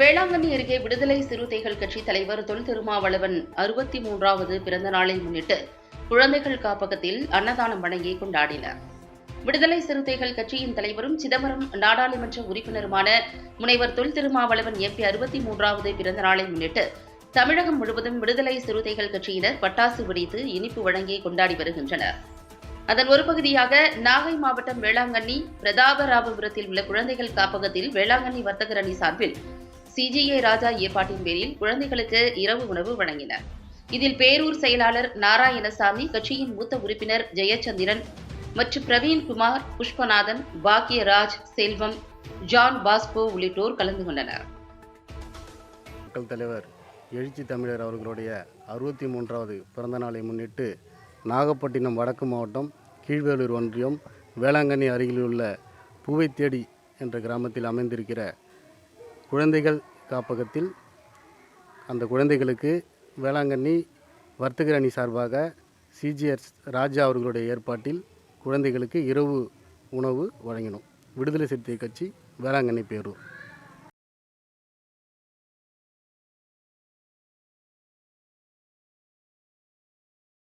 வேளாங்கண்ணி அருகே விடுதலை சிறுத்தைகள் கட்சி தலைவர் தொல் திருமாவளவன் அறுபத்தி மூன்றாவது பிறந்த நாளை முன்னிட்டு குழந்தைகள் காப்பகத்தில் அன்னதானம் வழங்கி கொண்டாடினர். விடுதலை சிறுத்தைகள் கட்சியின் தலைவரும் சிதம்பரம் நாடாளுமன்ற உறுப்பினருமான முனைவர் தொல் திருமாவளவன் எம்பி அறுபத்தி மூன்றாவது பிறந்த நாளை முன்னிட்டு தமிழகம் முழுவதும் விடுதலை சிறுத்தைகள் கட்சியினர் பட்டாசு வெடித்து இனிப்பு வழங்கி கொண்டாடி வருகின்றனர். அதன் ஒரு பகுதியாக நாகை மாவட்டம் வேளாங்கண்ணி பிரதாபராபபுரத்தில் உள்ள குழந்தைகள் காப்பகத்தில் வேளாங்கண்ணி வர்த்தகர் அணி சார்பில் சிஜிஏ ராஜா ஏற்பாட்டின் பேரில் குழந்தைகளுக்கு இரவு உணவு வழங்கினர். இதில் பேரூர் செயலாளர் நாராயணசாமி கட்சியின் மூத்த உறுப்பினர் ஜெயச்சந்திரன் மற்றும் பிரவீன் குமார் புஷ்பநாதன் பாக்கியராஜ் செல்வம் ஜான் பாஸ்கோ உள்ளிட்டோர் கலந்து கொண்டனர். மக்கள் தலைவர் எழுச்சி தமிழர் அவர்களுடைய அறுபத்தி மூன்றாவது பிறந்த நாளை முன்னிட்டு நாகப்பட்டினம் வடக்கு மாவட்டம் கீழ்வேலூர் ஒன்றியம் வேளாங்கண்ணி அருகிலுள்ள பூவை தேடி என்ற கிராமத்தில் அமைந்திருக்கிற குழந்தைகள் காப்பகத்தில் அந்த குழந்தைகளுக்கு வேளாங்கண்ணி வர்த்தகர் அணி சார்பாக சிஜிஎஸ் ராஜா அவர்களுடைய ஏற்பாட்டில் குழந்தைகளுக்கு இரவு உணவு வழங்கினோம். விடுதலை சிறுத்தை கட்சி வேளாங்கண்ணி பேரூர்.